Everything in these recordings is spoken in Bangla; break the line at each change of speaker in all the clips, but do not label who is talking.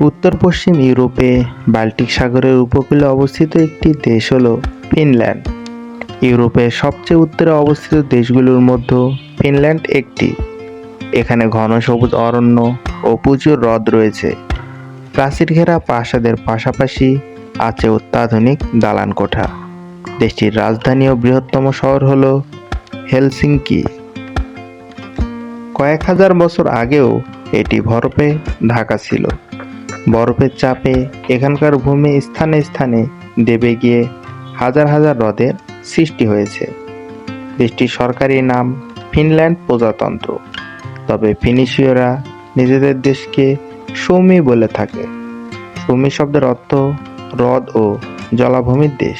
উত্তর পশ্চিম ইউরোপে বাল্টিক সাগরের উপকূলে অবস্থিত একটি দেশ হল ফিনল্যান্ড। ইউরোপের সবচেয়ে উত্তরে অবস্থিত দেশগুলোর মধ্যে ফিনল্যান্ড একটি। এখানে ঘন সবুজ অরণ্য ও প্রচুর হ্রদ রয়েছে। প্রাচীর ঘেরা প্রাসাদের পাশাপাশি আছে অত্যাধুনিক দালান কোঠা। দেশটির রাজধানী ও বৃহত্তম শহর হল হেলসিঙ্কি। কয়েক হাজার বছর আগেও এটি বরফে ঢাকা ছিল। বরফের চাপে এখানকার ভূমি স্থানে স্থানে দেবে গিয়ে হাজার হাজার হ্রদের সৃষ্টি হয়েছে। দেশটির সরকারি নাম ফিনল্যান্ড প্রজাতন্ত্র। তবে ফিনিশীয়রা নিজেদের দেশকে সৌমি বলে থাকে। সৌমি শব্দের অর্থ হ্রদ ও জলাভূমির দেশ।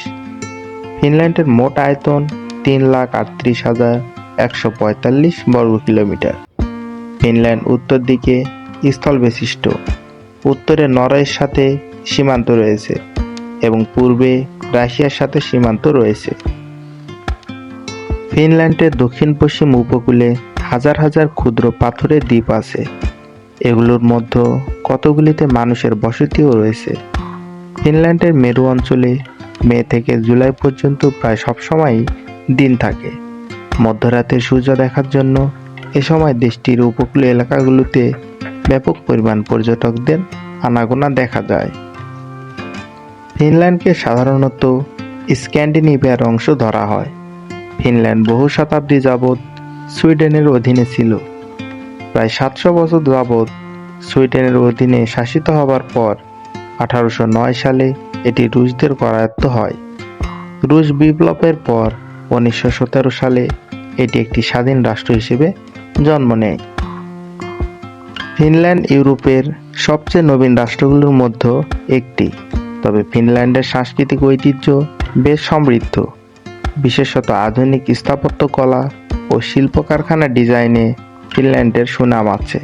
ফিনল্যান্ডের মোট আয়তন তিন লাখ আটত্রিশ হাজার একশো পঁয়তাল্লিশ বর্গ কিলোমিটার। ফিনল্যান্ড উত্তর দিকে স্থল বিশিষ্ট উত্তরে নরওয়ের সাথে সীমান্ত রয়েছে এবং পূর্বে রাশিয়ার সাথে সীমান্ত রয়েছে। ফিনল্যান্ডের দক্ষিণ পশ্চিম উপকূলে হাজার হাজার ক্ষুদ্র পাথরের দ্বীপ আছে। এগুলোর মধ্যে কতগুলিতে মানুষের বসতিও রয়েছে। ফিনল্যান্ডের মেরু অঞ্চলে মে থেকে জুলাই পর্যন্ত প্রায় সবসময়ই দিন থাকে। মধ্যরাতে সূর্য দেখার জন্য এ সময় দেশটির উপকূল এলাকাগুলোতে ব্যাপক পরিমাণ পর্যটকদের আনাগোনা দেখা যায়। ফিনল্যান্ডকে সাধারণত স্ক্যান্ডিনেভিয়ার অংশ ধরা হয়। ফিনল্যান্ড বহু শতাব্দী যাবৎ সুইডেনের অধীনে ছিল। প্রায় সাতশো বছর যাবৎ সুইডেনের অধীনে শাসিত হবার পর আঠারোশো নয় সালে এটি রুশদের করায়ত্ত হয়। রুশ বিপ্লবের পর উনিশশো সতেরো সালে এটি একটি স্বাধীন রাষ্ট্র হিসেবে জন্ম নেয়। ফিনল্যান্ড ইউরোপের সবচেয়ে নবীন রাষ্ট্রগুলোর মধ্যে একটি। তবে ফিনল্যান্ডের সাংস্কৃতিক ঐতিহ্য বেশ সমৃদ্ধ। বিশেষত আধুনিক স্থাপত্য কলা ও শিল্প কারখানা ডিজাইনে ফিনল্যান্ডের সুনাম আছে।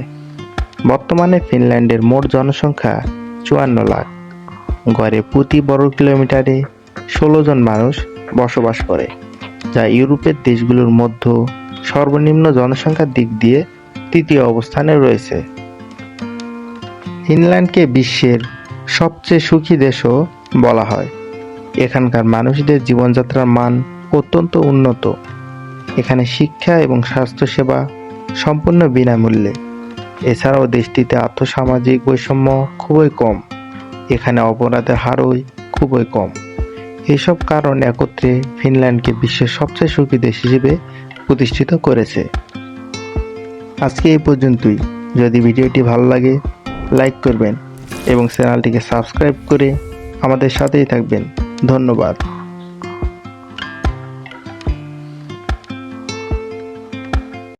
বর্তমানে ফিনল্যান্ডের মোট জনসংখ্যা চুয়ান্ন লাখ। গড়ে প্রতি বর্গ কিলোমিটারে ষোলো জন মানুষ বসবাস করে, যা ইউরোপের দেশগুলোর মধ্যে সর্বনিম্ন জনসংখ্যার দিক দিয়ে তৃতীয় অবস্থানে রয়েছে। ফিনল্যান্ডকে বিশ্বের সবচেয়ে সুখী দেশও বলা হয়। এখানকার মানুষদের জীবনযাত্রার মান অত্যন্ত উন্নত। এখানে শিক্ষা এবং স্বাস্থ্যসেবা সম্পূর্ণ বিনামূল্যে। এছাড়াও দেশটিতে আর্থসামাজিক বৈষম্য খুবই কম। এখানে অপরাধের হারও খুবই কম। এইসব কারণ একত্রে ফিনল্যান্ডকে বিশ্বের সবচেয়ে সুখী দেশ হিসেবে প্রতিষ্ঠিত করেছে। আজকে এই পর্যন্তই। যদি ভিডিওটি ভালো লাগে লাইক করবেন এবং চ্যানেলটিকে সাবস্ক্রাইব করে আমাদের সাথেই থাকবেন। ধন্যবাদ।